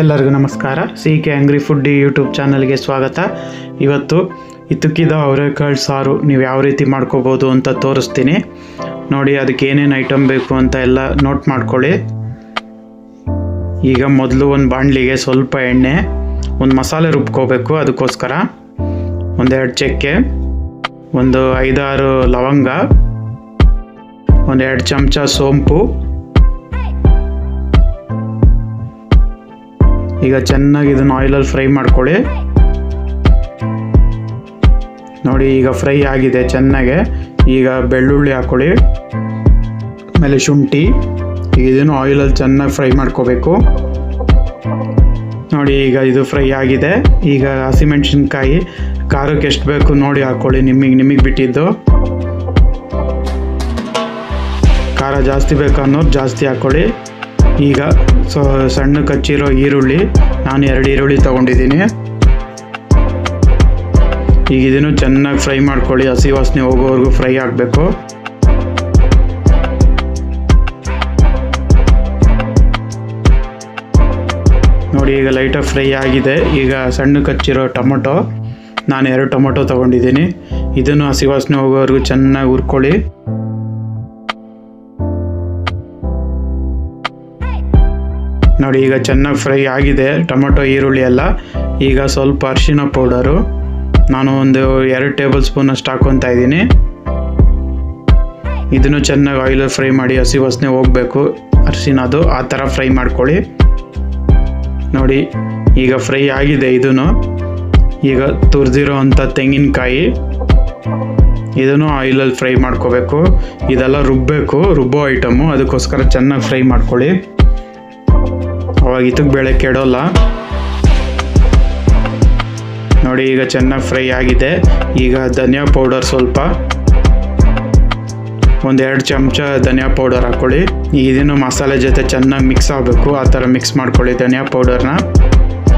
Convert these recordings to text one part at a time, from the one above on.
ಎಲ್ಲರಿಗೂ ನಮಸ್ಕಾರ. C K angry foodie YouTube ಚಾನಲ್ಗೆ ಸ್ವಾಗತ. ಇವತ್ತು ಇತ್ತುಕಿದ ಅವರೆಕಾಳು ಸಾರು ನೀವು ಯಾವ ರೀತಿ ಮಾಡ್ಕೋಬೋದು ಅಂತ ತೋರಿಸ್ತೀನಿ. ನೋಡಿ, ಅದಕ್ಕೆ ಏನೇನು ಐಟಮ್ ಬೇಕು ಅಂತ ಎಲ್ಲ ನೋಟ್ ಮಾಡ್ಕೊಳ್ಳಿ. ಈಗ ಮೊದಲು ಒಂದು ಬಾಣಲಿಗೆ ಸ್ವಲ್ಪ ಎಣ್ಣೆ, ಒಂದು ಮಸಾಲೆ ರುಬ್ಕೋಬೇಕು ಅದಕ್ಕೋಸ್ಕರ. ಒಂದೆರಡು ಚಕ್ಕೆ, ಒಂದು ಐದಾರು ಲವಂಗ, ಒಂದೆರಡು ಚಮಚ ಸೋಂಪು ಈಗ ಚೆನ್ನಾಗಿ ಇದನ್ನು ಆಯಿಲಲ್ಲಿ ಫ್ರೈ ಮಾಡ್ಕೊಳ್ಳಿ. ನೋಡಿ, ಈಗ ಫ್ರೈ ಆಗಿದೆ ಚೆನ್ನಾಗೆ. ಈಗ ಬೆಳ್ಳುಳ್ಳಿ ಹಾಕೊಳ್ಳಿ. ಆಮೇಲೆ ಶುಂಠಿ. ಈಗ ಇದನ್ನು ಆಯಿಲಲ್ಲಿ ಚೆನ್ನಾಗಿ ಫ್ರೈ ಮಾಡ್ಕೋಬೇಕು. ನೋಡಿ, ಈಗ ಇದು ಫ್ರೈ ಆಗಿದೆ. ಈಗ ಹಸಿಮೆಣ್ಸಿನ್ಕಾಯಿ, ಖಾರಕ್ಕೆ ಎಷ್ಟು ಬೇಕು ನೋಡಿ ಹಾಕ್ಕೊಳ್ಳಿ ನಿಮಗೆ ನಿಮಗೆ ಬಿಟ್ಟಿದ್ದು. ಖಾರ ಜಾಸ್ತಿ ಬೇಕು ಅನ್ನೋರು ಜಾಸ್ತಿ ಹಾಕ್ಕೊಳ್ಳಿ ಈಗ ಸೊ, ಸಣ್ಣ ಕಚ್ಚಿರೋ ಈರುಳ್ಳಿ, ನಾನು ಎರಡು ಈರುಳ್ಳಿ ತೊಗೊಂಡಿದ್ದೀನಿ. ಈಗ ಇದನ್ನು ಚೆನ್ನಾಗಿ ಫ್ರೈ ಮಾಡ್ಕೊಳ್ಳಿ, ಹಸಿ ವಾಸನೆ ಹೋಗೋವರೆಗೂ ಫ್ರೈ ಆಗಬೇಕು. ನೋಡಿ, ಈಗ ಲೈಟಾಗಿ ಫ್ರೈ ಆಗಿದೆ. ಈಗ ಸಣ್ಣ ಕಚ್ಚಿರೋ ಟೊಮೊಟೊ, ನಾನು ಎರಡು ಟೊಮೊಟೊ ತೊಗೊಂಡಿದ್ದೀನಿ. ಇದನ್ನು ಹಸಿ ವಾಸನೆ ಹೋಗೋವರೆಗೂ ಚೆನ್ನಾಗಿ ಹುರ್ಕೊಳ್ಳಿ. ನೋಡಿ, ಈಗ ಚೆನ್ನಾಗಿ ಫ್ರೈ ಆಗಿದೆ. ಟೊಮೊಟೊ, ಈರುಳ್ಳಿ ಎಲ್ಲ. ಈಗ ಸ್ವಲ್ಪ ಅರಿಶಿನ ಪೌಡರು. ನಾನು ಒಂದು ಎರಡು ಟೇಬಲ್ ಸ್ಪೂನ್ ಅಷ್ಟು ಹಾಕ್ಕೊತಾ ಇದ್ದೀನಿ. ಇದನ್ನು ಚೆನ್ನಾಗಿ ಆಯಿಲಲ್ಲಿ ಫ್ರೈ ಮಾಡಿ, ಹಸಿ ವಾಸನೆ ಹೋಗಬೇಕು. ಅರಿಶಿನದು ಆ ಥರ ಫ್ರೈ ಮಾಡ್ಕೊಳ್ಳಿ. ನೋಡಿ, ಈಗ ಫ್ರೈ ಆಗಿದೆ ಇದನ್ನು. ಈಗ ತುರಿದಿರೋ ಅಂಥ ತೆಂಗಿನಕಾಯಿ. ಇದನ್ನು ಆಯಿಲಲ್ಲಿ ಫ್ರೈ ಮಾಡ್ಕೋಬೇಕು. ಇದೆಲ್ಲ ರುಬ್ಬಬೇಕು ರುಬ್ಬೋ ಐಟಮು ಅದಕ್ಕೋಸ್ಕರ ಚೆನ್ನಾಗಿ ಫ್ರೈ ಮಾಡ್ಕೊಳ್ಳಿ. ಅವಾಗ ಇದಕ್ಕೆ ಬೇಳೆ ಕೆಡೋಲ್ಲ. ನೋಡಿ ಈಗ ಚೆನ್ನಾಗಿ ಫ್ರೈ ಆಗಿದೆ. ಈಗ ಧನಿಯಾ ಪೌಡರ್ ಸ್ವಲ್ಪ. ಒಂದೆರಡು ಚಮಚ ಧನಿಯಾ ಪೌಡರ್ ಹಾಕ್ಕೊಳ್ಳಿ ಇದನ್ನು ಮಸಾಲೆ ಜೊತೆ ಚೆನ್ನಾಗಿ ಮಿಕ್ಸ್ ಆಗಬೇಕು. ಆ ಥರ ಮಿಕ್ಸ್ ಮಾಡ್ಕೊಳ್ಳಿ ಧನಿಯಾ ಪೌಡರ್ನ.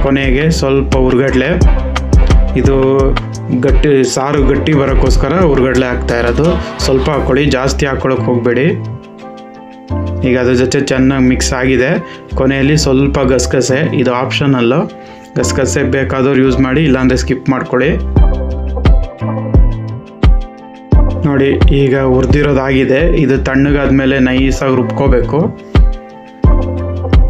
ಕೊನೆಗೆ ಸ್ವಲ್ಪ ಹುರ್ಗಡ್ಲೆ ಇದು ಗಟ್ಟಿ ಸಾರು ಗಟ್ಟಿ ಬರೋಕ್ಕೋಸ್ಕರ ಹುರ್ಗಡ್ಲೆ ಹಾಕ್ತಾ ಇರೋದು. ಸ್ವಲ್ಪ ಹಾಕ್ಕೊಳ್ಳಿ ಜಾಸ್ತಿ ಹಾಕ್ಕೊಳಕ್ಕೆ ಹೋಗಬೇಡಿ. ಈಗ ಅದ್ರ ಜೊತೆ ಚೆನ್ನಾಗಿ ಮಿಕ್ಸ್ ಆಗಿದೆ. ಕೊನೆಯಲ್ಲಿ ಸ್ವಲ್ಪ ಗಸಗಸೆ, ಇದು ಆಪ್ಷನಲ್ಲು ಗಸಗಸೆ ಬೇಕಾದವ್ರು ಯೂಸ್ ಮಾಡಿ, ಇಲ್ಲಾಂದರೆ ಸ್ಕಿಪ್ ಮಾಡ್ಕೊಳ್ಳಿ. ನೋಡಿ, ಈಗ ಹುರಿದಿರೋದಾಗಿದೆ. ಇದು ತಣ್ಣಗಾದ್ಮೇಲೆ ನೈಸಾಗಿ ರುಬ್ಕೋಬೇಕು.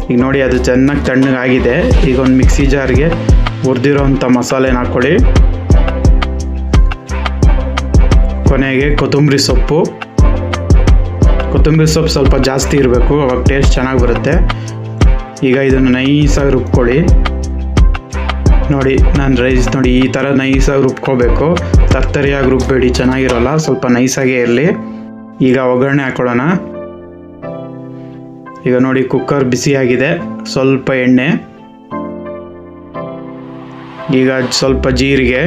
ಈಗ ನೋಡಿ, ಅದು ಚೆನ್ನಾಗಿ ತಣ್ಣಗಾಗಿದೆ. ಈಗ ಒಂದು ಮಿಕ್ಸಿ ಜಾರ್ಗೆ ಹುರಿದಿರೋಂಥ ಮಸಾಲೆನ ಹಾಕ್ಕೊಳ್ಳಿ ಕೊನೆಗೆ ಕೊತ್ತಂಬರಿ ಸೊಪ್ಪು. ಕೊತ್ತಂಬರಿ ಸೊಪ್ಪು ಸ್ವಲ್ಪ ಜಾಸ್ತಿ ಇರಬೇಕು. ಅವಾಗ ಟೇಸ್ಟ್ ಚೆನ್ನಾಗಿ ಬರುತ್ತೆ. ಈಗ ಇದನ್ನು ನೈಸಾಗಿ ರುಬ್ಕೊಳ್ಳಿ. ನೋಡಿ, ನಾನು ರೈಸ್ ನೋಡಿ, ಈ ಥರ ನೈಸಾಗಿ ರುಬ್ಕೋಬೇಕು. ತರ್ತರಿಯಾಗಿ ರುಬ್ಬೇಡಿ, ಚೆನ್ನಾಗಿರೋಲ್ಲ, ಸ್ವಲ್ಪ ನೈಸಾಗೇ ಇರಲಿ. ಈಗ ಒಗ್ಗರಣೆ ಹಾಕೊಳ್ಳೋಣ. ಈಗ ನೋಡಿ ಕುಕ್ಕರ್ ಬಿಸಿಯಾಗಿದೆ ಸ್ವಲ್ಪ ಎಣ್ಣೆ. ಈಗ ಸ್ವಲ್ಪ ಜೀರಿಗೆ.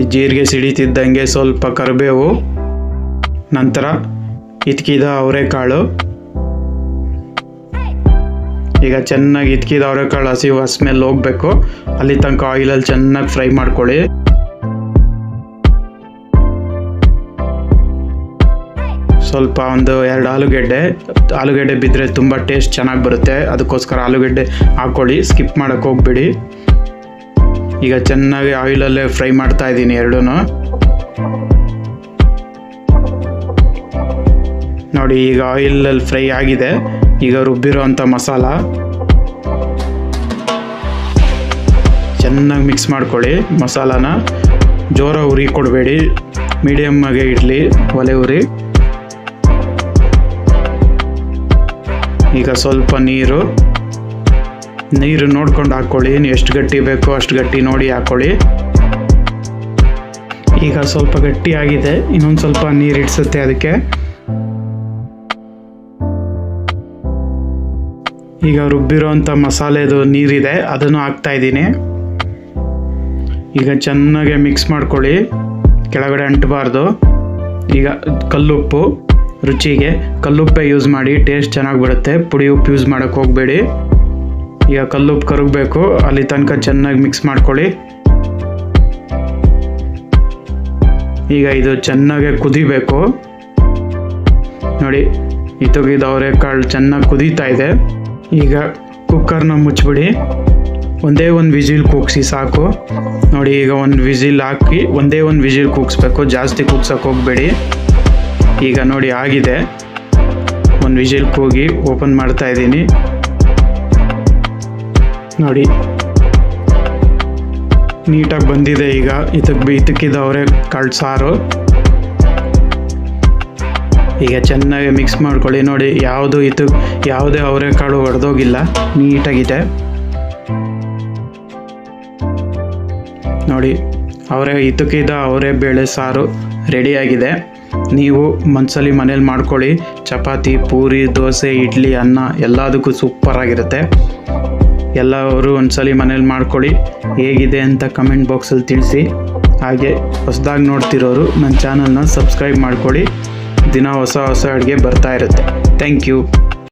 ಈ ಜೀರಿಗೆ ಸಿಡಿತಿದ್ದಂಗೆ ಸ್ವಲ್ಪ ಕರಿಬೇವು. ನಂತರ ಇತ್ಕಿದ ಅವರೆಕಾಳು. ಈಗ ಚೆನ್ನಾಗಿ ಇತ್ಕಿದ ಅವರೆಕಾಳು ಹಸಿ ಮೇಲೆ ಹೋಗಬೇಕು. ಅಲ್ಲಿ ತನಕ ಆಯಿಲಲ್ಲಿ ಚೆನ್ನಾಗಿ ಫ್ರೈ ಮಾಡ್ಕೊಳ್ಳಿ. ಸ್ವಲ್ಪ ಒಂದು ಎರಡು ಆಲೂಗೆಡ್ಡೆ. ಆಲೂಗೆಡ್ಡೆ ಬಿದ್ದರೆ ತುಂಬ ಟೇಸ್ಟ್ ಚೆನ್ನಾಗಿ ಬರುತ್ತೆ. ಅದಕ್ಕೋಸ್ಕರ ಆಲೂಗೆಡ್ಡೆ ಹಾಕ್ಕೊಳ್ಳಿ ಸ್ಕಿಪ್ ಮಾಡೋಕ್ಕೆ ಹೋಗ್ಬಿಡಿ. ಈಗ ಚೆನ್ನಾಗಿ ಆಯಿಲಲ್ಲೇ ಫ್ರೈ ಮಾಡ್ತಾ ಇದ್ದೀನಿ ಎರಡೂ ನೋಡಿ, ಈಗ ಆಯಿಲಲ್ಲಿ ಫ್ರೈ ಆಗಿದೆ. ಈಗ ರುಬ್ಬಿರೋ ಅಂಥ ಮಸಾಲ. ಚೆನ್ನಾಗಿ ಮಿಕ್ಸ್ ಮಾಡ್ಕೊಳ್ಳಿ ಮಸಾಲಾನ. ಜೋರ ಉರಿ ಕೊಡಬೇಡಿ. ಮೀಡಿಯಮ್ಮಾಗೆ ಇಡ್ಲಿ, ಒಲೆ ಉರಿ. ಈಗ ಸ್ವಲ್ಪ ನೀರು. ನೀರು ನೋಡ್ಕೊಂಡು ಹಾಕ್ಕೊಳ್ಳಿ. ಎಷ್ಟು ಗಟ್ಟಿ ಬೇಕೋ ಅಷ್ಟು ಗಟ್ಟಿ ನೋಡಿ ಹಾಕ್ಕೊಳ್ಳಿ. ಈಗ ಸ್ವಲ್ಪ ಗಟ್ಟಿ ಆಗಿದೆ. ಇನ್ನೊಂದು ಸ್ವಲ್ಪ ನೀರು ಇಡಿಸುತ್ತೆ ಅದಕ್ಕೆ. ಈಗ ರುಬ್ಬಿರೋಂಥ ಮಸಾಲೆದು ನೀರಿದೆ, ಅದನ್ನು ಹಾಕ್ತಾ ಇದ್ದೀನಿ. ಈಗ ಚೆನ್ನಾಗಿ ಮಿಕ್ಸ್ ಮಾಡ್ಕೊಳ್ಳಿ. ಕೆಳಗಡೆ ಅಂಟಬಾರ್ದು. ಈಗ ಕಲ್ಲುಪ್ಪು, ರುಚಿಗೆ. ಕಲ್ಲುಪ್ಪೆ ಯೂಸ್ ಮಾಡಿ ಟೇಸ್ಟ್ ಚೆನ್ನಾಗಿ ಬರುತ್ತೆ. ಪುಡಿ ಉಪ್ಪು ಯೂಸ್ ಮಾಡೋಕ್ಕೆ ಹೋಗಬೇಡಿ. ಈಗ ಕಲ್ಲುಪ್ಪು ಕರಗಬೇಕು, ಅಲ್ಲಿ ತನಕ ಚೆನ್ನಾಗಿ ಮಿಕ್ಸ್ ಮಾಡ್ಕೊಳ್ಳಿ. ಈಗ ಇದು ಚೆನ್ನಾಗೆ ಕುದಿಬೇಕು. ನೋಡಿ ಇತಗಿದ ತೆಗೆದು ಅವರೆಕಾಳು ಚೆನ್ನಾಗಿ ಕುದೀತಾ ಇದೆ. ಈಗ ಕುಕ್ಕರ್ನ ಮುಚ್ಚಿಬಿಡಿ. ಒಂದೇ ಒಂದು ವಿಜಿಲ್ ಕೂಗ್ಸಿ ಸಾಕು. ನೋಡಿ, ಈಗ ಒಂದು ವಿಜಿಲ್ ಹಾಕಿ ಒಂದೇ ಒಂದು ವಿಜಿಲ್ ಕೂಗಿಸ್ಬೇಕು. ಜಾಸ್ತಿ ಕೂಗ್ಸಕ್ಕೆ ಹೋಗಬೇಡಿ. ಈಗ ನೋಡಿ, ಆಗಿದೆ. ಒಂದು ವಿಜಿಲ್ ಕೂಗಿ ಓಪನ್ ಮಾಡ್ತಾ ಇದ್ದೀನಿ. ನೋಡಿ. ನೀಟಾಗಿ ಬಂದಿದೆ ಈಗ. ಇದಕ್ಕೆ ಇದಕ್ಕಿದ್ದವ್ರೆ ಕಳ್ಸಾರು ಕಾಳು ಸಾರು. ಈಗ ಚೆನ್ನಾಗಿ ಮಿಕ್ಸ್ ಮಾಡ್ಕೊಳ್ಳಿ. ನೋಡಿ, ಯಾವುದು ಇದು, ಯಾವುದೇ ಅವರೆಕಾಳು ಒಡೆದೋಗಿಲ್ಲ. ನೀಟಾಗಿದೆ. ನೋಡಿ, ಅವರೇ ಇದಕ್ಕಿದ ಅವರೇ ಬೇಳೆ ಸಾರು ರೆಡಿಯಾಗಿದೆ. ನೀವು ಮನ್ಸಲ್ಲಿ ಮನೇಲಿ ಮಾಡ್ಕೊಳ್ಳಿ. ಚಪಾತಿ, ಪೂರಿ, ದೋಸೆ, ಇಡ್ಲಿ, ಅನ್ನ ಎಲ್ಲದಕ್ಕೂ ಸೂಪರಾಗಿರುತ್ತೆ ಎಲ್ಲವರು ಒಂದ್ಸಲಿ ಮನೇಲಿ ಮಾಡ್ಕೊಳ್ಳಿ. ಹೇಗಿದೆ ಅಂತ ಕಮೆಂಟ್ ಬಾಕ್ಸಲ್ಲಿ ತಿಳಿಸಿ. ಹಾಗೆ ಹೊಸದಾಗಿ ನೋಡ್ತಿರೋರು ನನ್ನ ಚಾನಲ್ನ ಸಬ್ಸ್ಕ್ರೈಬ್ ಮಾಡ್ಕೊಳ್ಳಿ. ದಿನ ಹೊಸ ಹೊಸ ಅಡುಗೆ ಬರ್ತಾ ಇರುತ್ತೆ. Thank you